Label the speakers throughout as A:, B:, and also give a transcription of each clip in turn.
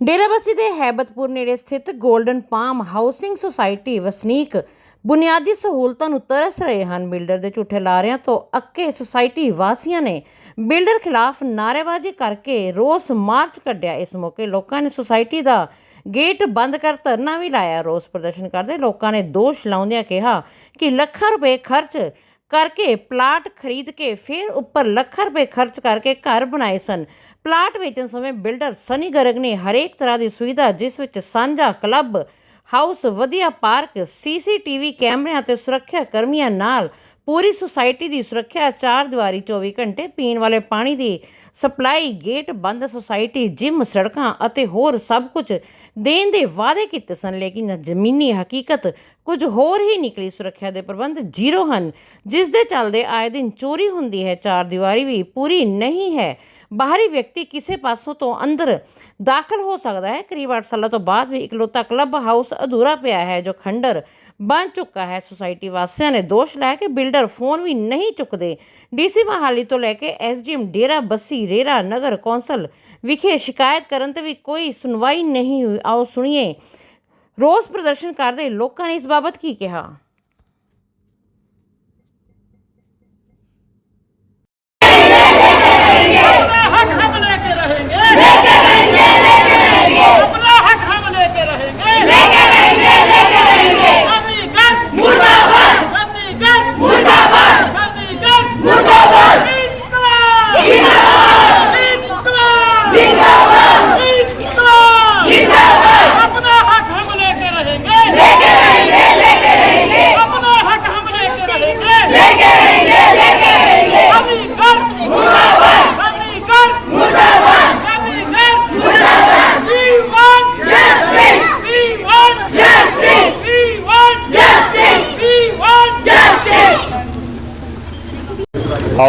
A: ਡੇਰਾਬੱਸੀ ਦੇ ਹੈਬਤਪੁਰ ਨੇੜੇ ਸਥਿਤ 골ਡਨ ਪਾਮ ਹਾਊਸਿੰਗ ਸੁਸਾਇਟੀ ਵਸਨੀਕ ਬੁਨਿਆਦੀ ਸਹੂਲਤਾਂ ਨੂੰ ਤਰਸ ਰਹੇ ਹਨ। ਬਿਲਡਰ ਦੇ ਝੂਠੇ ਲਾਰਿਆਂ ਤੋਂ ਅੱਕੇ ਸੁਸਾਇਟੀ ਵਾਸੀਆਂ ਨੇ ਬਿਲਡਰ ਖਿਲਾਫ ਨਾਅਰੇਬਾਜ਼ੀ ਕਰਕੇ ਰੋਸ ਮਾਰਚ ਕੱਢਿਆ। ਇਸ ਮੌਕੇ ਲੋਕਾਂ ਨੇ ਸੁਸਾਇਟੀ ਦਾ ਗੇਟ ਬੰਦ ਕਰ ਧਰਨਾ ਵੀ ਲਾਇਆ। ਰੋਸ ਪ੍ਰਦਰਸ਼ਨ ਕਰਦੇ ਲੋਕਾਂ ਨੇ ਦੋਸ਼ ਲਾਉਂਦਿਆਂ ਕਿਹਾ ਕਿ ਲੱਖਾਂ ਰੁਪਏ ਖਰਚ ਕਰਕੇ ਪਲਾਟ ਖਰੀਦ ਕੇ ਫਿਰ ਉੱਪਰ ਲੱਖਾਂ ਰੁਪਏ ਖਰਚ ਕਰਕੇ ਘਰ ਬਣਾਏ ਸਨ। ਪਲਾਟ ਵੇਚਣ ਸਮੇਂ ਬਿਲਡਰ ਸਨੀ ਗਰਗ ਨੇ ਹਰੇਕ ਤਰ੍ਹਾਂ ਦੀ ਸੁਵਿਧਾ, ਜਿਸ ਵਿੱਚ ਸਾਂਝਾ ਕਲੱਬ, ਹਾਊਸ, ਵਧੀਆ ਪਾਰਕ, ਸੀਸੀਟੀਵੀ ਕੈਮਰਿਆਂ ਤੇ ਸੁਰੱਖਿਆ ਕਰਮੀਆਂ ਨਾਲ ਪੂਰੀ ਸੁਸਾਇਟੀ ਦੀ ਸੁਰੱਖਿਆ ਚਾਰ ਦੀਵਾਰੀ 24 ਘੰਟੇ ਪੀਣ ਵਾਲੇ ਪਾਣੀ ਦੀ ਸਪਲਾਈ, ਗੇਟ ਬੰਦ, ਸੁਸਾਇਟੀ, ਜਿਮ, ਸੜਕਾਂ ਅਤੇ ਹੋਰ ਸਭ ਕੁਝ ਦੇਣ ਦੇ ਵਾਅਦੇ ਕੀਤੇ ਸਨ, ਲੇਕਿਨ ਜ਼ਮੀਨੀ ਹਕੀਕਤ ਕੁਝ ਹੋਰ ਹੀ ਨਿਕਲੀ। ਸੁਰੱਖਿਆ ਦੇ ਪ੍ਰਬੰਧ ਜ਼ੀਰੋ ਹਨ। ਜਿਸ ਦੇ ਚੱਲਦੇ ਆਏ ਦਿਨ ਚੋਰੀ ਹੁੰਦੀ ਹੈ, ਚਾਰ ਦੀਵਾਰੀ ਵੀ ਪੂਰੀ ਨਹੀਂ ਹੈ। ਬਾਹਰੀ ਵਿਅਕਤੀ ਕਿਸੇ ਪਾਸੋਂ ਤੋਂ ਅੰਦਰ ਦਾਖਲ ਹੋ ਸਕਦਾ ਹੈ। ਕਰੀਬ 8 ਸਾਲਾਂ ਤੋਂ ਬਾਅਦ ਵੀ ਇਕਲੌਤਾ ਕਲੱਬ ਹਾਊਸ ਅਧੂਰਾ ਪਿਆ ਹੈ, ਜੋ ਖੰਡਰ ਬਣ ਚੁੱਕਾ ਹੈ। ਸੁਸਾਇਟੀ ਵਾਸੀਆਂ ਨੇ ਦੋਸ਼ ਲਾਇਆ ਕਿ ਬਿਲਡਰ ਫੋਨ ਵੀ ਨਹੀਂ ਚੁੱਕਦੇ। ਡੀਸੀ ਮਹਾਲੀ ਤੋਂ ਲੈ ਕੇ ਐਸਡੀਐਮ ਡੇਰਾ ਬੱਸੀ ਰੇਰਾ ਨਗਰ ਕੌਂਸਲ ਵਿਖੇ ਸ਼ਿਕਾਇਤ ਕਰਨ ਤੇ ਵੀ ਕੋਈ ਸੁਣਵਾਈ ਨਹੀਂ ਹੋਈ। ਆਓ ਸੁਣੀਏ। ਰੋਸ ਪ੍ਰਦਰਸ਼ਨ ਕਰਦੇ ਲੋਕਾਂ ਨੇ ਇਸ ਬਾਬਤ ਕੀ ਕਿਹਾ?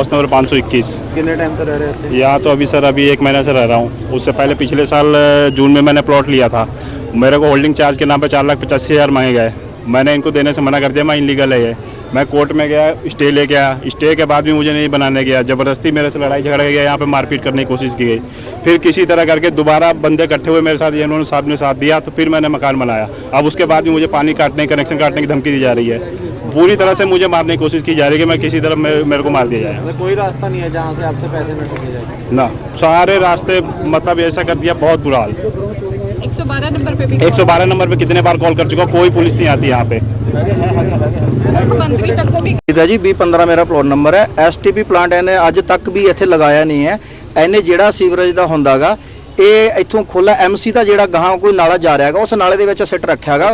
B: हाउस नंबर 521
C: कितने टाइम से रह रहे थे?
B: यहाँ तो अभी सर अभी एक महीने से रह रहा हूँ। उससे पहले पिछले साल जून में मैंने प्लॉट लिया था। मेरे को होल्डिंग चार्ज के नाम पर चार लाख पचासी हज़ार मांगे गए। मैंने इनको देने से मना कर दिया मैं इनलीगल है ये। मैं कोर्ट में गया स्टे ले गया स्टे के बाद भी मुझे नहीं बनाने गया। ज़बरदस्ती मेरे से लड़ाई झगड़ा गया यहाँ पे मारपीट करने की कोशिश की गई। फिर किसी तरह करके दोबारा बंदे इकट्ठे हुए मेरे साथ ये इन्होंने साहब ने साथ दिया तो फिर मैंने मकान बनाया। अब उसके बाद भी मुझे पानी काटने कनेक्शन काटने की धमकी दी जा रही है। पूरी तरह से मुझे मारने की कोशिश की जा रही है कि मैं किसी तरह मेरे मेरे को मार दिया जाए।
C: मतलब कोई रास्ता नहीं है जहाँ से आपसे पैसे न
B: सारे रास्ते मतलब ऐसा कर दिया बहुत बुरा हाल।
D: 112 नंबर पे भी
B: 112 नंबर पे कितने बार कॉल कर चुका हूँ, कोई पुलिस नहीं आती यहाँ पे।
E: ਇਹਦਾ ਜੀ B15 ਮੇਰਾ ਪਲਾਟ ਨੰਬਰ ਹੈ। ਐਸਟੀਪੀ ਪਲਾਂਟ ਇਹਨੇ ਅੱਜ ਤੱਕ ਵੀ ਇੱਥੇ ਲਗਾਇਆ ਨਹੀਂ ਹੈ। ਇਹਨੇ ਜਿਹੜਾ ਸੀਵਰੇਜ ਦਾ ਹੁੰਦਾਗਾ ਇਹ ਇੱਥੋਂ ਖੋਲਾ ਐਮਸੀ ਦਾ ਜਿਹੜਾ ਗਾਹਾਂ ਕੋਈ ਨਾਲਾ ਜਾ ਰਿਹਾਗਾ ਉਸ ਨਾਲੇ ਦੇ ਵਿੱਚ ਸਿੱਟ ਰੱਖਿਆਗਾ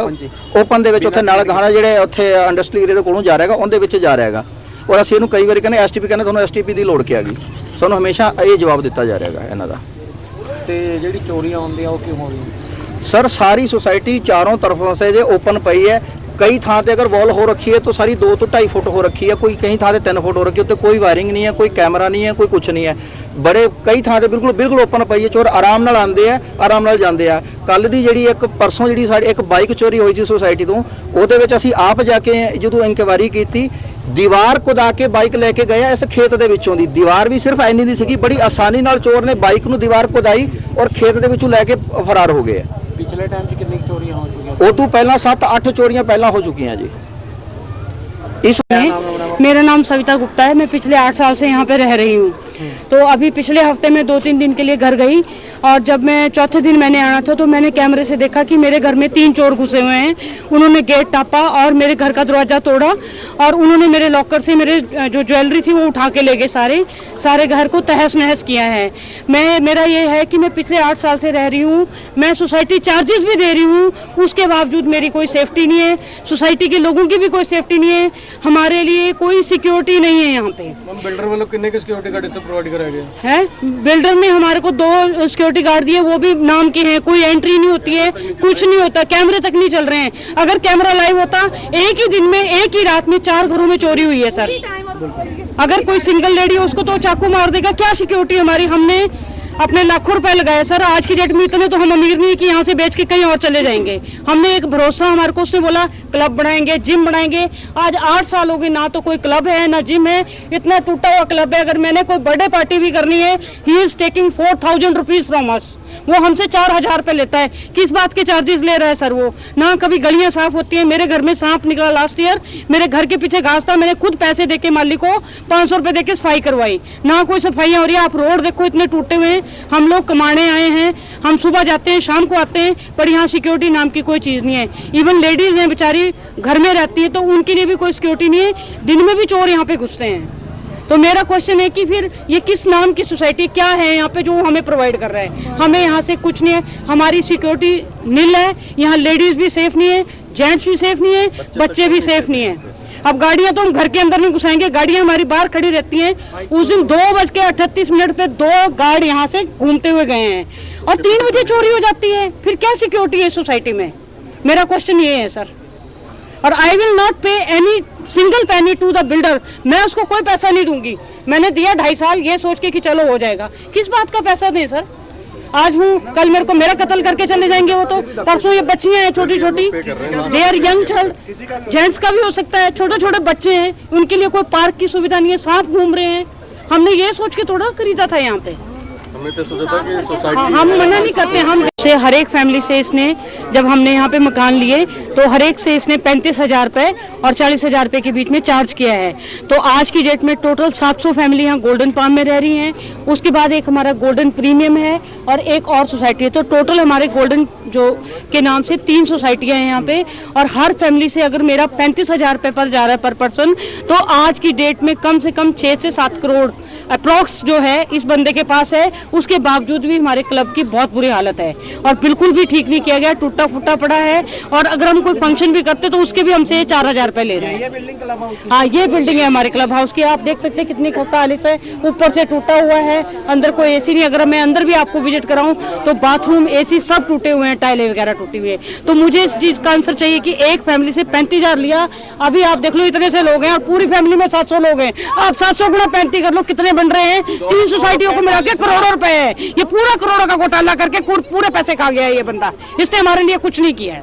E: ਓਪਨ ਦੇ ਵਿੱਚ ਉੱਥੇ ਨਾਲਾ ਗਾਹਾਂ ਜਿਹੜੇ ਉੱਥੇ ਇੰਡਸਟਰੀ ਏਰੀਆ ਦੇ ਕੋਲੋਂ ਜਾ ਰਿਹਾਗਾ ਉਹਦੇ ਵਿੱਚ ਜਾ ਰਿਹਾਗਾ ਔਰ ਅਸੀਂ ਇਹਨੂੰ ਕਈ ਵਾਰੀ ਕਹਿੰਦੇ ਐਸਟੀਪੀ ਕਹਿੰਦੇ ਤੁਹਾਨੂੰ ਐਸਟੀਪੀ ਦੀ ਲੋੜ ਕਿ ਆ ਗਈ ਸਾਨੂੰ ਹਮੇਸ਼ਾ ਇਹ ਜਵਾਬ ਦਿੱਤਾ ਜਾ ਰਿਹਾਗਾ ਇਹਨਾਂ ਦਾ।
C: ਤੇ ਜਿਹੜੀ ਚੋਰੀਆਂ ਹੁੰਦੀਆਂ ਉਹ ਕਿਉਂ ਹੋ ਰਹੀਆਂ?
E: ਸਰ ਸਾਰੀ ਸੁਸਾਇਟੀ ਚਾਰੋਂ ਤਰਫੋਂ ਸੇ ਜੇ ਓਪਨ ਪਈ ਹੈ ਕਈ ਥਾਂ ਤੇ ਅਗਰ ਵਾਲ ਹੋ ਰੱਖੀ ਹੈ ਤਾਂ ਸਾਰੀ 2 ਤੋਂ 2.5 ਫੁੱਟ ਹੋ ਰੱਖੀ ਹੈ। ਕੋਈ ਕਈ ਥਾਂ ਤੇ 3 ਫੁੱਟ ਹੋ ਰੱਖੀ ਉੱਤੇ ਕੋਈ ਵਾਇਰਿੰਗ ਨਹੀਂ ਹੈ, ਕੋਈ ਕੈਮਰਾ ਨਹੀਂ ਹੈ, ਕੋਈ ਕੁਝ ਨਹੀਂ ਹੈ। ਬੜੇ ਕਈ ਥਾਂ ਤੇ ਬਿਲਕੁਲ ਬਿਲਕੁਲ ਓਪਨ ਪਈ ਹੈ, ਚੋਰ ਆਰਾਮ ਨਾਲ ਆਉਂਦੇ ਆ ਆਰਾਮ ਨਾਲ ਜਾਂਦੇ ਆ। ਕੱਲ ਦੀ ਜਿਹੜੀ ਇੱਕ ਪਰਸੋਂ ਜਿਹੜੀ ਸਾਡੀ ਇੱਕ ਬਾਈਕ ਚੋਰੀ ਹੋਈ ਸੀ ਸੁਸਾਇਟੀ ਤੋਂ, ਉਹਦੇ ਵਿੱਚ ਅਸੀਂ ਆਪ ਜਾ ਕੇ ਜਦੋਂ ਇਨਕੁਆਇਰੀ ਕੀਤੀ, ਦੀਵਾਰ ਕੁਦਾ ਕੇ ਬਾਈਕ ਲੈ ਕੇ ਗਏ ਇਸ ਖੇਤ ਦੇ ਵਿੱਚੋਂ ਦੀ। ਦੀਵਾਰ ਵੀ ਸਿਰਫ ਐਨੀ ਦੀ ਸੀਗੀ, ਬੜੀ ਆਸਾਨੀ ਨਾਲ ਚੋਰ ਨੇ ਬਾਈਕ ਨੂੰ ਦੀਵਾਰ ਕੁਦਾਈ ਔਰ ਖੇਤ ਦੇ ਵਿੱਚੋਂ ਲੈ ਕੇ ਫਰਾਰ ਹੋ ਗਏ
C: ਪਿਛਲੇ ਟਾਈਮ 'ਚ ਕਿੰਨੀ ਕੁ ਚੋਰੀਆਂ ਹੋ
E: ਉਹ ਤੋਂ ਪਹਿਲਾਂ 7-8 ਚੋਰੀਆਂ ਪਹਿਲਾਂ ਹੋ ਚੁੱਕੀਆਂ ਜੀ ਇਸ
D: मेरा नाम सविता गुप्ता है मैं पिछले आठ साल से यहाँ पे रह रही हूँ तो अभी पिछले हफ़्ते में दो तीन दिन के लिए घर गई और जब मैं चौथे दिन मैंने आना था तो मैंने कैमरे से देखा कि मेरे घर में तीन चोर घुसे हुए हैं। उन्होंने गेट टापा और मेरे घर का दरवाज़ा तोड़ा और उन्होंने मेरे लॉकर से मेरे, जो ज्वेलरी थी वो उठा के ले गए सारे। सारे घर को तहस नहस किया है। मैं, मेरा ये है कि मैं पिछले आठ साल से रह रही हूँ। मैं सोसाइटी चार्जेस भी दे रही हूँ। उसके बावजूद मेरी कोई सेफ्टी नहीं है। सोसाइटी के लोगों की भी कोई सेफ्टी नहीं है। हमारे लिए कोई सिक्योरिटी नहीं है यहाँ पे।
C: बिल्डर वालों की सिक्योरिटी प्रोवाइड कराया गया?
D: है? बिल्डर ने हमारे को दो सिक्योरिटी गार्ड दिए वो भी नाम के हैं कोई एंट्री नहीं होती है कुछ नहीं होता कैमरे तक नहीं चल रहे हैं। अगर कैमरा लाइव होता एक ही दिन में एक ही रात में चार घरों में चोरी हुई है सर अगर कोई सिंगल लेडी है उसको तो चाकू मार देगा क्या सिक्योरिटी हमारी? हमने अपने लाखों रुपए लगाए सर आज की डेट में इतने तो हम अमीर नहीं कि यहाँ से बेच के कहीं और चले जाएंगे हमने एक भरोसा हमारे को उसने बोला क्लब बनाएंगे जिम बनाएंगे आज आठ साल हो गए ना तो कोई क्लब है ना जिम है इतना टूटा हुआ क्लब है अगर मैंने कोई बर्थडे पार्टी भी करनी है he is taking four thousand rupees from us वो हमसे चार हज़ार रुपये लेता है। किस बात के चार्जेस ले रहा है, सर वो? ना कभी गलियाँ साफ़ होती हैं, मेरे घर में सांप निकला लास्ट ईयर मेरे घर के पीछे घास था, मैंने खुद पैसे दे के मालिक को पाँच सौ रुपये दे के सफ़ाई करवाई। ना कोई सफ़ाई हो रही है, आप रोड देखो, इतने टूटे हुए हैं। हम लोग कमाने आए हैं, हम सुबह जाते हैं, शाम को आते हैं, पर यहाँ सिक्योरिटी नाम की कोई चीज़ नहीं है। इवन लेडीज़ हैं, बेचारी, घर में रहती है तो उनके लिए भी कोई सिक्योरिटी नहीं है। दिन में भी चोर यहाँ पे घुसते हैं। तो मेरा क्वेश्चन है कि फिर ये किस नाम की सोसाइटी क्या है? यहाँ पे जो हमें प्रोवाइड कर रहा है। हमें यहाँ से कुछ नहीं है। हमारी सिक्योरिटी नील है। यहाँ लेडीज़ भी सेफ़ नहीं है। जेंट्स भी सेफ़ नहीं है। बच्चे भी सेफ़ नहीं है। अब गाड़ियाँ तो हम घर के अंदर नहीं घुसाएँगे। गाड़ियाँ हमारी बाहर खड़ी रहती हैं। उस दिन दो बज के अठतीस मिनट पे दो गार्ड यहाँ से घूमते हुए गए हैं। और तीन बजे चोरी हो जाती है। फिर क्या सिक्योरिटी है सोसाइटी में? मेरा क्वेश्चन ये है सर और I will not pay any single penny to the builder मैं उसको कोई पैसा नहीं दूँगी। मैंने दिया ढाई साल ये सोच के कि चलो हो जाएगा। किस बात का पैसा दें सर? आज हूँ कल मेरे को मेरा कत्ल करके चले जाएँगे वो तो। परसों ये बच्चियाँ हैं छोटी छोटी they are young child gents का भी हो सकता है छोटे छोटे बच्चे हैं उनके लिए कोई पार्क की सुविधा नहीं है सांप घूम रहे हैं। हमने ये सोच के थोड़ा खरीदा था यहाँ पे।
F: हमने तो सोचा था कि सोसाइटी
D: हम मना नहीं करते हम से हर एक फैमिली से इसने, जब हमने यहाँ पे मकान लिए तो हर एक से इसने पैंतीस हज़ार रुपये और चालीस हज़ार रुपये के बीच में चार्ज किया है। तो आज की डेट में टोटल 700 फैमिली यहाँ गोल्डन पाम में रह रही हैं। उसके बाद एक हमारा गोल्डन प्रीमियम है और एक और सोसाइटी है। तो टोटल हमारे गोल्डन जो के नाम से तीन सोसाइटियाँ हैं यहाँ पे और हर फैमिली से अगर मेरा पैंतीस हज़ार पर जा रहा है पर पर्सन तो आज की डेट में कम से कम छः से सात करोड़ अप्रोक्स जो है इस बंदे के पास है, उसके बावजूद भी हमारे क्लब की बहुत बुरी हालत है। और बिल्कुल भी ठीक नहीं किया गया टूटा फूटा पड़ा है, और अगर हम कोई फ़ंक्शन भी करते तो उसके भी हमसे चार हज़ार रुपये ले रहे हैं। हाँ ये बिल्डिंग है हमारे क्लब हाउस की। आप देख सकते हैं कितनी खस्ता हालित है। ऊपर से टूटा हुआ है, अंदर कोई एसी नहीं। अगर मैं अंदर भी आपको विज़िट कराऊँ तो बाथरूम एसी सब टूटे हुए हैं, टाइलें वगैरह टूटी हुई है। तो मुझे इस चीज़ का आंसर चाहिए कि एक फैमिली से पैंतीस हज़ार लिया। अभी आप देख लो, इतने से लोग हैं और पूरी फैमिली में सात सौ लोग हैं। आप सात सौ गुना पैंतीस कर लो, कितने बन रहे हैं तीन सोसाइटियों को मिला के करोड़ों रुपए है ये पूरा करोड़ों का घोटाला करके पूर- पूरे पैसे खा गया है ये बंदा इसने हमारे लिए कुछ नहीं किया है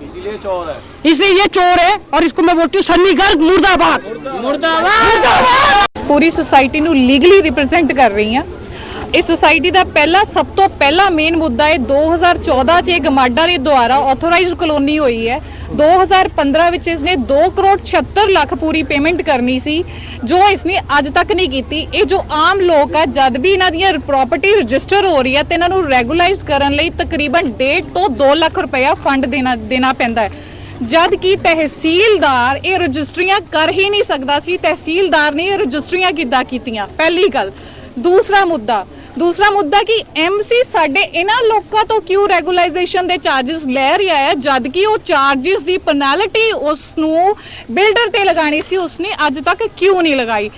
D: इसलिए ये चोर है और इसको मैं बोलती हूँ सन्नी गर्ग मुर्दाबाद मुर्दाबाद
G: ਪੂਰੀ ਸੁਸਾਇਟੀ ਨੂੰ ਲੀਗਲੀ ਰਿਪਰੈਜ਼ੈਂਟ ਕਰ ਰਹੀ ਹਾਂ ਇਸ ਸੁਸਾਇਟੀ ਦਾ ਪਹਿਲਾ, ਸਭ ਤੋਂ ਪਹਿਲਾ ਮੇਨ ਮੁੱਦਾ ਹੈ 2014 ਚ ਇਹ ਗਮਾਡਾ ਦੇ ਦੁਆਰਾ ਆਥੋਰਾਈਜ਼ਡ ਕਲੋਨੀ ਹੋਈ ਹੈ। 2015 ਵਿੱਚ ਇਸਨੇ 2 ਕਰੋੜ 76 ਲੱਖ ਪੂਰੀ ਪੇਮੈਂਟ ਕਰਨੀ ਸੀ, ਜੋ ਇਸ ਨੇ ਅੱਜ ਤੱਕ ਨਹੀਂ ਕੀਤੀ। ਇਹ ਜੋ ਆਮ ਲੋਕ ਆ, ਜਦ ਵੀ ਇਹਨਾਂ ਦੀਆਂ ਪ੍ਰਾਪਰਟੀ ਰਜਿਸਟਰ ਹੋ ਰਹੀ ਹੈ ਤੇ ਇਹਨਾਂ ਨੂੰ ਰੈਗੂਲਾਈਜ਼ ਕਰਨ ਲਈ ਤਕਰੀਬਨ 1.5 ਤੋਂ 2 ਲੱਖ ਰੁਪਇਆ ਫੰਡ ਦੇਣਾ ਦੇਣਾ ਪੈਂਦਾ ਹੈ। ਜਦ ਕਿ ਤਹਿਸੀਲਦਾਰ ਇਹ ਰਜਿਸਟਰੀਆਂ ਕਰ ਹੀ ਨਹੀਂ ਸਕਦਾ ਸੀ। ਤਹਿਸੀਲਦਾਰ ਨੇ ਇਹ ਰਜਿਸਟਰੀਆਂ ਕਿੱਦਾਂ ਕੀਤੀਆਂ? ਪਹਿਲੀ ਗੱਲ। ਦੂਸਰਾ ਮੁੱਦਾ ਦੂਸਰਾ ਮੁੱਦਾ ਕਿ ਐਮਸੀ ਸਾਡੇ ਇਹਨਾਂ ਲੋਕਾਂ ਤੋਂ ਕਿਉਂ ਰੈਗੂਲਾਈਜੇਸ਼ਨ ਦੇ ਚਾਰजेस ਲੈ ਰਿਹਾ ਹੈ ਜਦ ਕਿ ਉਹ ਚਾਰजेस ਦੀ ਪੈਨਲਟੀ ਉਸ ਨੂੰ ਬਿਲਡਰ ਤੇ ਲਗਾਣੀ ਸੀ, ਉਸਨੇ ਅੱਜ ਤੱਕ ਕਿਉਂ ਨਹੀਂ ਲਗਾਈ?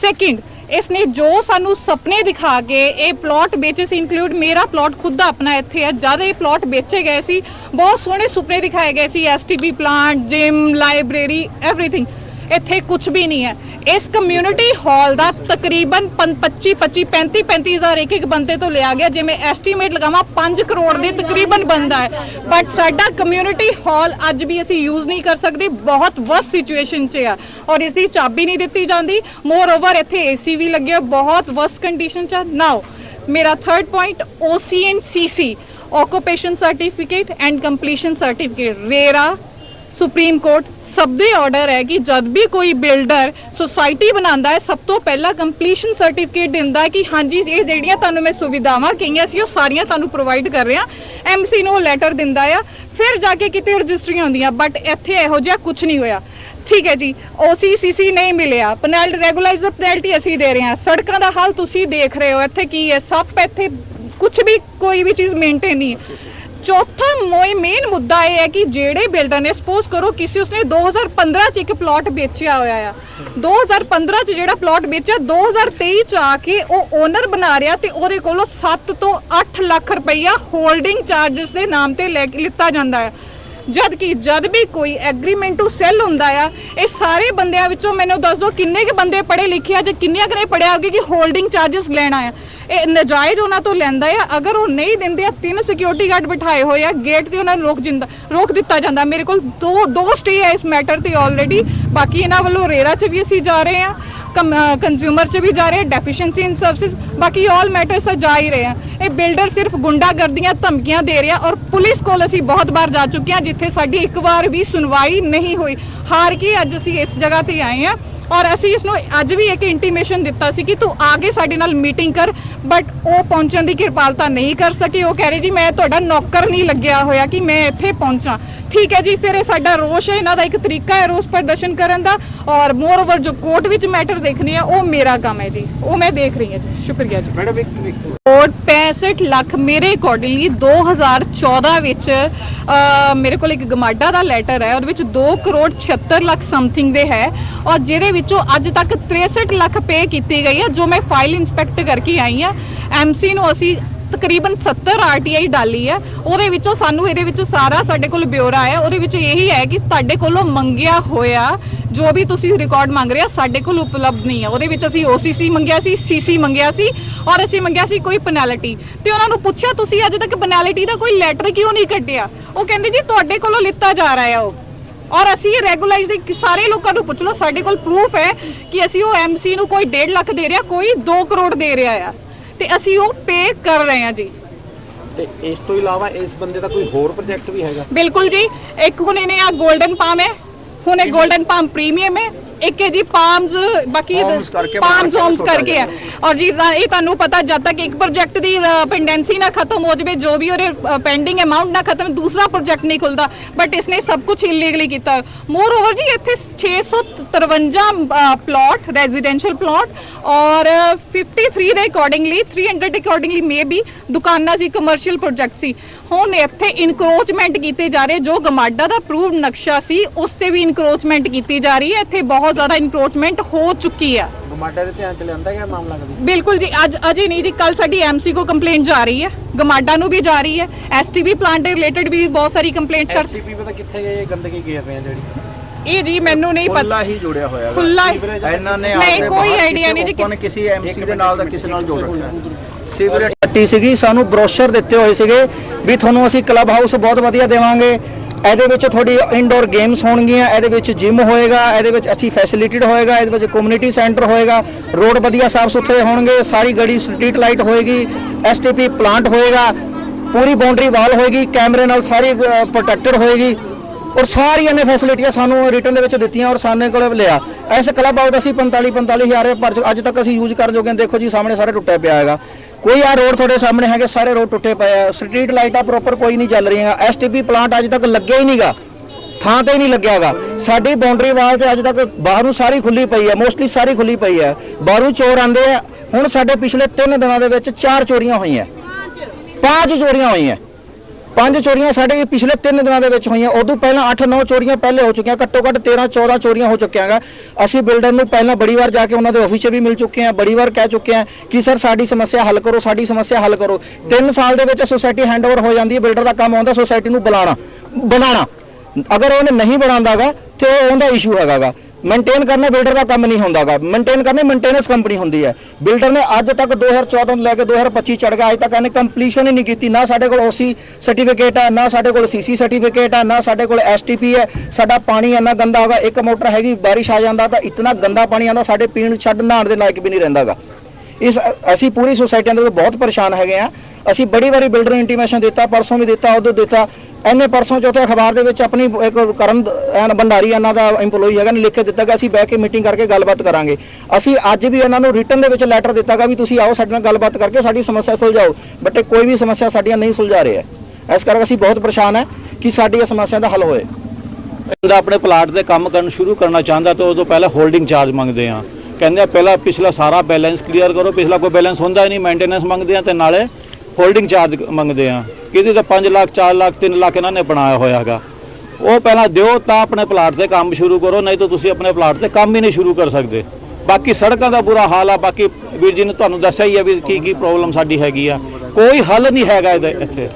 G: ਸੈਕਿੰਡ ਇਸ ਨੇ ਜੋ ਸਾਨੂੰ ਸੁਪਨੇ ਦਿਖਾ ਕੇ ਇਹ ਪਲਾਟ ਵੇਚੇ ਸੀ ਇਨਕਲੂਡ ਮੇਰਾ ਪਲਾਟ ਖੁਦ ਦਾ ਆਪਣਾ ਇੱਥੇ ਹੈ, ਜਦ ਇਹ ਪਲਾਟ ਵੇਚੇ ਗਏ ਸੀ, ਬਹੁਤ ਸੋਹਣੇ ਸੁਪਨੇ ਦਿਖਾਏ ਗਏ ਸੀ STP plant gym library everything ਇੱਥੇ ਕੁਝ ਵੀ ਨਹੀਂ ਹੈ। ਇਸ ਕਮਿਊਨਿਟੀ ਹਾਲ ਦਾ ਤਕਰੀਬਨ 25 25 35 35000 ਇੱਕ ਇੱਕ ਬੰਦੇ ਤੋਂ ਲਿਆ ਗਿਆ, ਜਿਵੇਂ ਐਸਟੀਮੇਟ ਲਗਾਵਾਂ 5 ਕਰੋੜ ਦੇ ਤਕਰੀਬਨ ਬੰਦਾ ਹੈ। ਬਟ ਸਾਡਾ ਕਮਿਊਨਿਟੀ ਹਾਲ ਅੱਜ ਵੀ ਅਸੀਂ ਯੂਜ਼ ਨਹੀਂ ਕਰ ਸਕਦੇ, ਬਹੁਤ ਵਰਸ ਸਿਚੁਏਸ਼ਨ 'ਚ ਆ। ਔਰ ਇਸ ਦੀ ਚਾਬੀ ਨਹੀਂ ਦਿੱਤੀ ਜਾਂਦੀ। ਮੋਰ ਓਵਰ ਇੱਥੇ ਏਸੀ ਵੀ ਲੱਗਿਆ, ਬਹੁਤ ਵਰਸ ਕੰਡੀਸ਼ਨ 'ਚ ਨਾਓ ਮੇਰਾ third point OC and CC occupation certificate and completion certificate RERA supreme court ਸਭ ਦੇ ਆਰਡਰ ਹੈ ਕਿ ਜਦ ਵੀ ਕੋਈ ਬਿਲਡਰ ਸੁਸਾਇਟੀ ਬਣਾਉਂਦਾ ਹੈ, ਸਭ ਤੋਂ ਪਹਿਲਾਂ ਕੰਪਲੀਸ਼ਨ ਸਰਟੀਫਿਕੇਟ ਦਿੰਦਾ ਹੈ ਕਿ ਹਾਂਜੀ, ਇਹ ਜਿਹੜੀਆਂ ਤੁਹਾਨੂੰ ਮੈਂ ਸੁਵਿਧਾਵਾਂ ਕਹੀਆਂ ਸੀ, ਉਹ ਸਾਰੀਆਂ ਤੁਹਾਨੂੰ ਪ੍ਰੋਵਾਈਡ ਕਰ ਰਿਹਾ। ਐਮਸੀ ਨੂੰ ਲੈਟਰ ਦਿੰਦਾ ਆ, ਫਿਰ ਜਾ ਕੇ ਕਿਤੇ ਰਜਿਸਟਰੀਆਂ ਹੁੰਦੀਆਂ ਬਟ ਇੱਥੇ ਇਹੋ ਜਿਹਾ ਕੁਝ ਨਹੀਂ ਹੋਇਆ। ਠੀਕ ਹੈ ਜੀ OCCC ਨਹੀਂ ਮਿਲਿਆ। ਪੈਨਲਟੀ ਰੈਗੂਲਾਈਜ਼ ਦਾ ਪੈਨਲਟੀ ਅਸੀਂ ਦੇ ਰਹੇ ਹਾਂ। ਸੜਕਾਂ ਦਾ ਹਾਲ ਤੁਸੀਂ ਦੇਖ ਰਹੇ ਹੋ, ਇੱਥੇ ਕੀ ਹੈ? ਸਭ ਇੱਥੇ ਕੁਝ ਵੀ ਕੋਈ ਵੀ ਚੀਜ਼ ਮੇਨਟੇਨ ਨਹੀਂ ਹੈ। ਚੌਥਾ ਮੋਏ ਮੇਨ ਮੁੱਦਾ ਇਹ ਹੈ ਕਿ ਜਿਹੜੇ ਬਿਲਡਰ ਨੇ ਸਪੋਜ਼ ਕਰੋ ਕਿਸੇ ਉਸਨੇ 2015 ਚ ਇੱਕ ਪਲਾਟ ਵੇਚਿਆ ਹੋਇਆ ਆ। 2015 ਚ ਜਿਹੜਾ ਪਲਾਟ ਵੇਚਿਆ 2023 ਚ ਆ ਕੇ ਉਹ ਓਨਰ ਬਣਾ ਰਿਹਾ ਤੇ ਉਹਦੇ ਕੋਲੋਂ 7 ਤੋਂ 8 ਲੱਖ ਰੁਪਈਆ ਹੋਲਡਿੰਗ ਚਾਰजेस ਦੇ ਨਾਮ ਤੇ ਲੈ ਕੇ ਲਿੱਤਾ ਜਾਂਦਾ ਹੈ ਜਦ ਕਿ ਜਦ ਵੀ ਕੋਈ ਐਗਰੀਮੈਂਟ ਟੂ ਸੈਲ ਹੁੰਦਾ ਆ, ਇਹ ਸਾਰੇ ਬੰਦਿਆਂ ਵਿੱਚੋਂ ਮੈਨੂੰ ਦੱਸ ਦਿਓ ਕਿੰਨੇ ਕੁ ਬੰਦੇ ਪੜੇ ਲਿਖੇ ਆ, ਜਾਂ ਕਿੰਨੀਆਂ ਕਰੇ ਪੜਿਆ ਹੋਗੇ ਕਿ ਹੋਲਡਿੰਗ ਚਾਰजेस ਲੈਣਾ ਆ ਇਹ ਨਜਾਇਜ਼ ਉਹਨਾਂ ਤੋਂ ਲੈਂਦਾ ਆ। ਅਗਰ ਉਹ ਨਹੀਂ ਦਿੰਦੇ ਆ, ਤਿੰਨ ਸਿਕਿਉਰਿਟੀ ਗਾਰਡ ਬਿਠਾਏ ਹੋਏ ਆ ਗੇਟ ਤੇ ਉਹਨਾਂ ਨੂੰ ਰੋਕ ਜਿੰਦਾ ਰੋਕ ਦਿੱਤਾ ਜਾਂਦਾ। ਮੇਰੇ ਕੋਲ ਦੋ ਦੋ ਸਟੇ ਹੈ ਇਸ ਮੈਟਰ ਤੇ ਆਲਰੇਡੀ ਬਾਕੀ ਇਹਨਾਂ ਵੱਲੋਂ ਰੇਰਾ 'ਚ ਵੀ ਅਸੀਂ ਜਾ ਰਹੇ ਆ ਕੰਜ਼ਿਊਮਰ 'ਚ ਵੀ ਜਾ ਰਹੇ ਆ ਡੈਫੀਸ਼ੀਐਂਸੀ ਇਨ ਸਰਵਿਸ ਬਾਕੀ ਆਲ ਮੈਟਰਸ ਤਾਂ ਜਾ ਹੀ ਰਹੇ ਆ। ਇਹ ਬਿਲਡਰ ਸਿਰਫ ਗੁੰਡਾਗਰਦੀਆਂ ਧਮਕੀਆਂ ਦੇ ਰਿਹਾ ਔਰ ਪੁਲਿਸ ਕੋਲ ਅਸੀਂ ਬਹੁਤ ਵਾਰ ਜਾ ਚੁੱਕੇ ਹਾਂ ਜਿੱਥੇ ਸਾਡੀ ਇੱਕ ਵਾਰ ਵੀ ਸੁਣਵਾਈ ਨਹੀਂ ਹੋਈ। ਹਾਰ ਕੇ ਅੱਜ ਅਸੀਂ ਇਸ ਜਗ੍ਹਾ ਤੇ ਆਏ ਹਾਂ ਔਰ ਅਸੀਂ ਇਸ ਨੂੰ ਅੱਜ ਵੀ ਇੱਕ ਇੰਟੀਮੇਸ਼ਨ ਦਿੱਤਾ ਸੀ ਕਿ ਤੂੰ ਆ ਕੇ ਸਾਡੇ ਨਾਲ ਮੀਟਿੰਗ ਕਰ ਬਟ ਉਹ ਪਹੁੰਚਣ ਦੀ ਕਿਰਪਾਲਤਾ ਨਹੀਂ ਕਰ ਸਕੇ। ਉਹ ਕਹਿ ਰਹੇ, ਜੀ, ਮੈਂ ਤੁਹਾਡਾ ਨੌਕਰ ਨਹੀਂ ਲੱਗਿਆ ਹੋਇਆ ਕਿ ਮੈਂ ਇੱਥੇ ਪਹੁੰਚਾਂ। ਠੀਕ ਹੈ ਜੀ ਫਿਰ ਇਹ ਸਾਡਾ ਰੋਸ਼ ਹੈ ਇਹਨਾਂ ਦਾ ਇੱਕ ਤਰੀਕਾ ਹੈ ਰੋਸ ਪ੍ਰਦਰਸ਼ਨ ਕਰਨ ਦਾ ਔਰ ਮੋਰ ਓਵਰ ਜੋ ਕੋਰਟ ਵਿੱਚ ਮੈਟਰ ਦੇਖਣੀ ਹੈ ਉਹ ਮੇਰਾ ਕੰਮ ਹੈ ਜੀ ਉਹ ਮੈਂ ਦੇਖ ਰਹੀ ਹਾਂ ਜੀ ਸ਼ੁਕਰੀਆ ਜੀ।
C: ਮੈਡਮ ਇੱਕ
G: ਕੋਡ 65 ਲੱਖ ਮੇਰੇ ਅਕੋਰਡਿੰਗਲੀ 2014 ਵਿੱਚ ਮੇਰੇ ਕੋਲ ਇੱਕ ਗਮਾਡਾ ਦਾ ਲੈਟਰ ਹੈ ਉਹਦੇ ਵਿੱਚ 2 ਕਰੋੜ 76 ਲੱਖ ਸਮਥਿੰਗ ਦੇ ਹੈ ਔਰ ਜਿਹਦੇ ਵਿੱਚੋਂ ਅੱਜ ਤੱਕ 63 ਲੱਖ ਪੇ ਕੀਤੀ ਗਈ ਹੈ ਜੋ ਮੈਂ ਫਾਈਲ ਇਨਸਪੈਕਟ ਕਰਕੇ ਆਈ ਹਾਂ। ਐਮਸੀ ਨੂੰ ਅਸੀਂ ਤਕਰੀਬਨ 70 ਆਰਟੀਆਈ ਡਾਲੀ ਹੈ। ਉਹਦੇ ਵਿੱਚੋਂ ਸਾਨੂੰ ਇਹਦੇ ਵਿੱਚੋਂ ਸਾਰਾ ਸਾਡੇ ਕੋਲ ਬਿਊਰਾ ਹੈ। ਉਹਦੇ ਵਿੱਚ ਇਹੀ ਹੈ ਕਿ ਤੁਹਾਡੇ ਕੋਲੋਂ ਮੰਗਿਆ ਹੋਇਆ ਜੋ ਵੀ ਤੁਸੀਂ ਰਿਕਾਰਡ ਮੰਗ ਰਹੇ ਆ ਸਾਡੇ ਕੋਲ ਉਪਲਬਧ ਨਹੀਂ ਹੈ। ਉਹਦੇ ਵਿੱਚ ਅਸੀਂ OCC ਮੰਗਿਆ ਸੀ CC ਮੰਗਿਆ ਸੀ ਔਰ ਅਸੀਂ ਮੰਗਿਆ ਸੀ ਕੋਈ ਪੈਨਲਟੀ ਤੇ ਉਹਨਾਂ ਨੂੰ ਪੁੱਛਿਆ, ਤੁਸੀਂ ਅੱਜ ਤੱਕ ਪੈਨਲਟੀ ਦਾ ਕੋਈ ਲੈਟਰ ਕਿਉਂ ਨਹੀਂ ਕੱਢਿਆ? ਉਹ ਕਹਿੰਦੇ, ਜੀ, ਤੁਹਾਡੇ ਕੋਲੋਂ ਲਿੱਤਾ ਜਾ ਰਿਹਾ ਹੈ ਉਹ। ਔਰ ਅਸੀਂ ਰੈਗੂਲਾਈਜ਼ ਦੇ ਸਾਰੇ ਲੋਕਾਂ ਨੂੰ ਪੁੱਛ ਲਓ, ਸਾਡੇ ਕੋਲ ਪ੍ਰੂਫ ਹੈ ਕਿ ਅਸੀਂ ਉਹ ਐਮਸੀ ਨੂੰ ਕੋਈ 1.5 ਲੱਖ ਦੇ ਰਿਹਾ, ਕੋਈ 2 ਕਰੋੜ ਦੇ ਰਿਹਾ ਆ। ਤੇ ਅਸੀਂ ਉਹ ਪੇ ਕਰ ਰਹੇ ਹਾਂ ਜੀ।
C: ਤੇ ਇਸ ਤੋਂ ਇਲਾਵਾ ਇਸ ਬੰਦੇ ਦਾ ਕੋਈ ਹੋਰ ਪ੍ਰੋਜੈਕਟ ਵੀ ਹੈਗਾ?
G: ਬਿਲਕੁਲ ਜੀ ਇੱਕ ਹੁਣ ਇਹਨੇ ਆ 골ਡਨ ਪਾਮ ਹੈ ਹੁਣ ਇਹ 골ਡਨ ਪਾਮ ਪ੍ਰੀਮੀਅਮ ਹੈ ਇੱਕ ਹੈ ਜੀ ਪਾਮਸ ਬਾਕੀ ਪਾਮਸ ਹੋਮਸ ਕਰਕੇ ਹੈ। ਔਰ ਜੀ ਇਹ ਤੁਹਾਨੂੰ ਪਤਾ ਜਦ ਤੱਕ ਇੱਕ ਪ੍ਰੋਜੈਕਟ ਦੀ ਪੈਂਡੈਂਸੀ ਨਾ ਖਤਮ ਹੋ ਜਾਵੇ ਜੋ ਵੀ ਉਹਦੇ ਪੈਂਡਿੰਗ ਅਮਾਉਂਟ ਨਾ ਖਤਮ ਦੂਸਰਾ ਪ੍ਰੋਜੈਕਟ ਨਹੀਂ ਖੁੱਲਦਾ। ਬਟ ਇਸਨੇ ਸਭ ਕੁਝ ਇਲੀਗਲੀ ਕੀਤਾ। ਮੋਰ ਓਵਰ ਜੀ ਇੱਥੇ 653 ਪਲਾਟ ਰੈਜ਼ੀਡੈਂਸ਼ੀਅਲ ਪਲਾਟ ਔਰ 53 ਦੇ ਅਕੋਰਡਿੰਗਲੀ 300 ਅਕੋਰਡਿੰਗਲੀ ਮੇ ਬੀ ਦੁਕਾਨਾਂ ਸੀ ਕਮਰਸ਼ੀਅਲ ਪ੍ਰੋਜੈਕਟ ਸੀ। ਹੁਣ ਇੱਥੇ ਇਨਕਰੋਚਮੈਂਟ ਕੀਤੇ ਜਾ ਰਹੇ ਜੋ ਗਮਾਡਾ ਦਾ ਅਪਰੂਵਡ ਨਕਸ਼ਾ ਸੀ ਉਸ ਤੇ ਵੀ ਇਨਕਰੋਚਮੈਂਟ ਕੀਤੀ ਜਾ ਰਹੀ ਹੈ। ਇੱਥੇ ਬਹੁਤ ਜ਼ਿਆਦਾ ਇਨਕਰੋਚਮੈਂਟ ਹੋ ਚੁੱਕੀ ਹੈ।
C: ਗਮਾਡਾ ਦੇ ਧਿਆਨ ਚ ਲਿਆਂਦਾ ਗਿਆ ਮਾਮਲਾ ਕਦੀ?
G: ਬਿਲਕੁਲ ਜੀ ਅੱਜ ਅਜੇ ਨਹੀਂ ਜੀ ਕੱਲ ਸਾਡੀ ਐਮਸੀ ਕੋ ਕੰਪਲੇਂਟ ਜਾ ਰਹੀ ਹੈ। ਗਮਾਡਾ ਨੂੰ ਵੀ ਜਾ ਰਹੀ ਹੈ। ਐਸਟੀਬੀ ਪਲਾਂਟ ਦੇ ਰਿਲੇਟਡ ਵੀ ਬਹੁਤ ਸਾਰੀ ਕੰਪਲੇਂਟਸ ਕਰ
C: ਐਸਸੀਪੀ ਪਤਾ ਕਿੱਥੇ ਗਏ ਇਹ ਗੰਦਗੀ ਘੇਰ ਰਹੇ ਆ ਜਿਹੜੀ?
G: ਇਹ ਜੀ ਮੈਨੂੰ ਨਹੀਂ ਪਤਾ।
E: ਖੁੱਲਾ ਹੀ ਜੁੜਿਆ ਹੋਇਆ ਹੈ
G: ਖੁੱਲਾ
E: ਇਹਨਾਂ ਨੇ
G: ਨਹੀਂ
E: ਆਪਦੇ
G: ਕੋਈ
E: ਬਾਹਰ
G: ਆਈਡੀਆ ਨਹੀਂ ਜੀ
E: open ਕਿਸੇ ਐਮਸੀ ਦੇ ਨਾਲ ਦਾ ਕਿਸੇ ਨਾਲ ਜੋੜ ਰੱਖਿਆ ਸੀਵਰੇਜ ਟੱਟੀ ਸੀਗੀ ਸਾਨੂੰ ਬ੍ਰੋਸ਼ਰ ਦਿੱਤੇ ਹੋਏ ਸੀਗੇ ਵੀ ਤੁਹਾਨੂੰ ਅਸੀਂ ਕਲੱਬ ਹਾਊਸ ਬਹੁਤ ਵਧੀਆ ਦੇਵਾਂਗੇ। ਇਹਦੇ ਵਿੱਚ ਤੁਹਾਡੀ ਇਨਡੋਰ ਗੇਮਸ ਹੋਣਗੀਆਂ, ਇਹਦੇ ਵਿੱਚ ਜਿਮ ਹੋਏਗਾ, ਇਹਦੇ ਵਿੱਚ ਅੱਛੀ ਫੈਸਿਲਿਟੀਡ ਹੋਏਗਾ, ਇਹਦੇ ਵਿੱਚ ਕਮਿਊਨਿਟੀ ਸੈਂਟਰ ਹੋਏਗਾ ਰੋਡ ਵਧੀਆ ਸਾਫ਼ ਸੁਥਰੇ ਹੋਣਗੇ, ਸਾਰੀ ਗੜੀ ਸਟਰੀਟ ਲਾਈਟ ਹੋਏਗੀ ਐਸਟੀਪੀ ਪਲਾਂਟ ਹੋਏਗਾ, ਪੂਰੀ ਬਾਉਂਡਰੀ ਵਾਲ ਹੋਏਗੀ ਕੈਮਰੇ ਨਾਲ ਸਾਰੀ ਪ੍ਰੋਟੈਕਟਡ ਹੋਏਗੀ, ਔਰ ਸਾਰੀਆਂ ਨੇ ਫੈਸਿਲਿਟੀਆਂ ਸਾਨੂੰ ਰਿਟਰਨ ਦੇ ਵਿੱਚ ਦਿੱਤੀਆਂ ਔਰ ਸਾਨੇ ਕੋਲ ਲਿਆ। ਇਸ ਕਲੱਬ ਹਾਊਸ ਅਸੀਂ 45 45000 ਰੁਪਏ ਪਰ ਅੱਜ ਤੱਕ ਅਸੀਂ ਯੂਜ਼ ਕਰ ਜੋਗੇ ਦੇਖੋ ਜੀ, ਸਾਹਮਣੇ ਸਾਰੇ ਟੁੱਟਿਆ ਪਿਆ ਹੈਗਾ। ਕੋਈ ਆ ਰੋਡ ਤੁਹਾਡੇ ਸਾਹਮਣੇ ਹੈਗੇ ਸਾਰੇ ਰੋਡ ਟੁੱਟੇ ਪਏ ਆ। ਸਟਰੀਟ ਲਾਈਟਾਂ ਪ੍ਰੋਪਰ ਕੋਈ ਨਹੀਂ ਚੱਲ ਰਹੀਆਂ। ਐਸਟੀਪੀ ਪਲਾਂਟ ਅੱਜ ਤੱਕ ਲੱਗਿਆ ਹੀ ਨਹੀਂਗਾ। ਥਾਂ ਤੇ ਹੀ ਨਹੀਂ ਲੱਗਿਆਗਾ। ਸਾਡੀ ਬਾਉਂਡਰੀ ਵਾਲ ਤੇ ਅੱਜ ਤੱਕ ਬਾਹਰ ਨੂੰ ਸਾਰੀ ਖੁੱਲੀ ਪਈ ਹੈ ਮੋਸਟਲੀ ਸਾਰੀ ਖੁੱਲੀ ਪਈ ਹੈ ਬਾਹਰੋਂ ਚੋਰ ਆਂਦੇ ਆ। ਹੁਣ ਸਾਡੇ ਪਿਛਲੇ 3 ਦਿਨਾਂ ਦੇ ਵਿੱਚ 4 ਚੋਰੀਆਂ ਹੋਈਆਂ। ਪੰਜ ਚੋਰੀਆਂ ਹੋਈਆਂ। ਪੰਜ ਚੋਰੀਆਂ ਸਾਡੇ ਪਿਛਲੇ 3 ਦਿਨਾਂ ਦੇ ਵਿੱਚ ਹੋਈਆਂ। ਉਦੋਂ ਪਹਿਲਾਂ 8-9 ਚੋਰੀਆਂ ਪਹਿਲੇ ਹੋ ਚੁੱਕੀਆਂ, ਘੱਟੋ ਘੱਟ 13-14 ਚੋਰੀਆਂ ਹੋ ਚੁੱਕੀਆਂ ਗਾ ਅਸੀਂ ਬਿਲਡਰ ਨੂੰ ਪਹਿਲਾਂ ਬੜੀ ਵਾਰ ਜਾ ਕੇ ਉਹਨਾਂ ਦੇ ਆਫਿਸ 'ਚ ਵੀ ਮਿਲ ਚੁੱਕੇ ਹਾਂ, ਬੜੀ ਵਾਰ ਕਹਿ ਚੁੱਕੇ ਹਾਂ ਕਿ, ਸਰ, ਸਾਡੀ ਸਮੱਸਿਆ ਹੱਲ ਕਰੋ, ਸਾਡੀ ਸਮੱਸਿਆ ਹੱਲ ਕਰੋ। 3 ਸਾਲ ਦੇ ਵਿੱਚ ਸੁਸਾਇਟੀ ਹੈਂਡਓਵਰ ਹੋ ਜਾਂਦੀ ਹੈ ਬਿਲਡਰ ਦਾ ਕੰਮ ਆਉਂਦਾ ਸੋਸਾਇਟੀ ਨੂੰ ਬੁਲਾਉਣਾ ਬਣਾਉਣਾ। ਅਗਰ ਉਹਨੇ ਨਹੀਂ ਬਣਾਉਂਦਾਗਾ ਤੇ ਉਹ ਉਹਦਾ ਇਸ਼ੂ ਹੈਗਾਗਾ ਮੇਨਟੇਨ ਕਰਨਾ ਬਿਲਡਰ ਦਾ ਕੰਮ ਨਹੀਂ ਹੁੰਦਾਗਾ। ਮੇਨਟੇਨ ਕਰਨੀ ਮੇਨਟੇਨੈਂਸ ਕੰਪਨੀ ਹੁੰਦੀ ਹੈ। ਬਿਲਡਰ ਨੇ ਅੱਜ ਤੱਕ 2014 ਤੋਂ ਲੈ ਕੇ 2025 ਚੜ ਗਿਆ ਅੱਜ ਤੱਕ ਇਹਨੇ ਕੰਪਲੀਸ਼ਨ ਹੀ ਨਹੀਂ ਕੀਤੀ। ਨਾ ਸਾਡੇ ਕੋਲ ਓਸੀ ਸਰਟੀਫਿਕੇਟ ਹੈ, ਨਾ ਸਾਡੇ ਕੋਲ ਸੀਸੀ ਸਰਟੀਫਿਕੇਟ ਹੈ, ਨਾ ਸਾਡੇ ਕੋਲ ਐਸਟੀਪੀ ਹੈ। ਸਾਡਾ ਪਾਣੀ ਇੰਨਾ ਗੰਦਾ ਹੋਗਾ, ਇੱਕ ਮੋਟਰ ਹੈਗੀ, ਬਾਰਿਸ਼ ਆ ਜਾਂਦਾ ਤਾਂ ਇਤਨਾ ਗੰਦਾ ਪਾਣੀ ਆਉਂਦਾ, ਸਾਡੇ ਪੀਣ ਛੱਡ ਨਹਾਉਣ ਦੇ ਲਾਇਕ ਵੀ ਨਹੀਂ ਰਹਿੰਦਾਗਾ। ਇਸ ਅਸੀਂ ਪੂਰੀ ਸੁਸਾਇਟੀਆਂ ਦੇ ਬਹੁਤ ਪਰੇਸ਼ਾਨ ਹੈਗੇ ਆ ਅਸੀਂ ਬੜੀ ਵਾਰੀ ਬਿਲਡਰ ਨੂੰ ਇੰਟੀਮੇਸ਼ਨ ਦਿੱਤਾ, ਪਰਸੋਂ ਵੀ ਦਿੱਤਾ, ਉਦੋਂ ਦਿੱਤਾ। ਐਨੇ ਪਰਸੋਂ ਚੌਥੇ ਅਖਬਾਰ ਦੇ ਵਿੱਚ ਆਪਣੀ ਇੱਕ ਕਰਨ ਐਨ ਭੰਡਾਰੀ ਇਹਨਾਂ ਦਾ EMPLOYEE ਹੈਗਾ, ਨੇ ਲਿਖ ਕੇ ਦਿੱਤਾ ਕਿ ਅਸੀਂ ਬਹਿ ਕੇ ਮੀਟਿੰਗ ਕਰਕੇ ਗੱਲਬਾਤ ਕਰਾਂਗੇ। ਅਸੀਂ ਅੱਜ ਵੀ ਇਹਨਾਂ ਨੂੰ ਰਿਟਰਨ ਦੇ ਵਿੱਚ ਲੈਟਰ ਦਿੱਤਾਗਾ ਵੀ ਤੁਸੀਂ ਆਓ ਸਾਡੇ ਨਾਲ ਗੱਲਬਾਤ ਕਰਕੇ ਸਾਡੀ ਸਮੱਸਿਆ ਸੁਲਝਾਓ। ਬਟ ਇਹ ਕੋਈ ਵੀ ਸਮੱਸਿਆ ਸਾਡੀਆਂ ਨਹੀਂ ਸੁਲਝਾ ਰਿਹਾ ਇਸ ਕਰਕੇ ਅਸੀਂ ਬਹੁਤ ਪਰੇਸ਼ਾਨ ਹੈ ਕਿ ਸਾਡੀ ਇਹ ਸਮੱਸਿਆ ਦਾ ਹੱਲ ਹੋਏ।
H: ਬੰਦਾ ਆਪਣੇ ਪਲਾਟ ਤੇ ਕੰਮ ਕਰਨ ਸ਼ੁਰੂ ਕਰਨਾ ਚਾਹੁੰਦਾ ਤਾਂ ਉਦੋਂ ਪਹਿਲਾਂ ਹੋਲਡਿੰਗ ਚਾਰਜ ਮੰਗਦੇ ਆ ਕਹਿੰਦੇ ਆ, ਪਹਿਲਾਂ ਪਿਛਲਾ ਸਾਰਾ ਬੈਲੈਂਸ ਕਲੀਅਰ ਕਰੋ, ਪਿਛਲਾ ਕੋਈ ਬੈਲੈਂਸ ਹੁੰਦਾ ਹੀ ਨਹੀਂ ਮੇਨਟੇਨੈਂਸ ਮੰਗਦੇ ਆ ਤੇ ਨਾਲੇ ਹੋਲਡਿੰਗ ਚਾਰਜ ਮੰਗਦੇ ਆ। ਕਿਹਦੀ ਤਾਂ 5 ਲੱਖ 4 ਲੱਖ 3 ਲੱਖ ਇਹਨਾਂ ਨੇ ਬਣਾਇਆ ਹੋਇਆ ਹੈਗਾ। ਉਹ ਪਹਿਲਾਂ ਦਿਓ ਤਾਂ ਆਪਣੇ ਪਲਾਟ ਤੇ ਕੰਮ ਸ਼ੁਰੂ ਕਰੋ, ਨਹੀਂ ਤਾਂ ਤੁਸੀਂ ਆਪਣੇ ਪਲਾਟ ਤੇ ਕੰਮ ਹੀ ਨਹੀਂ ਸ਼ੁਰੂ ਕਰ ਸਕਦੇ। ਬਾਕੀ ਸੜਕਾਂ ਦਾ ਬੁਰਾ ਹਾਲ ਆ, ਬਾਕੀ ਵੀਰ ਜੀ ਨੇ ਤੁਹਾਨੂੰ ਦੱਸਿਆ ਹੀ ਆ ਵੀ ਕੀ ਕੀ ਪ੍ਰੋਬਲਮ ਸਾਡੀ ਹੈਗੀ ਆ। ਕੋਈ ਹੱਲ ਨਹੀਂ ਹੈਗਾ ਇਹਦੇ ਇੱਥੇ।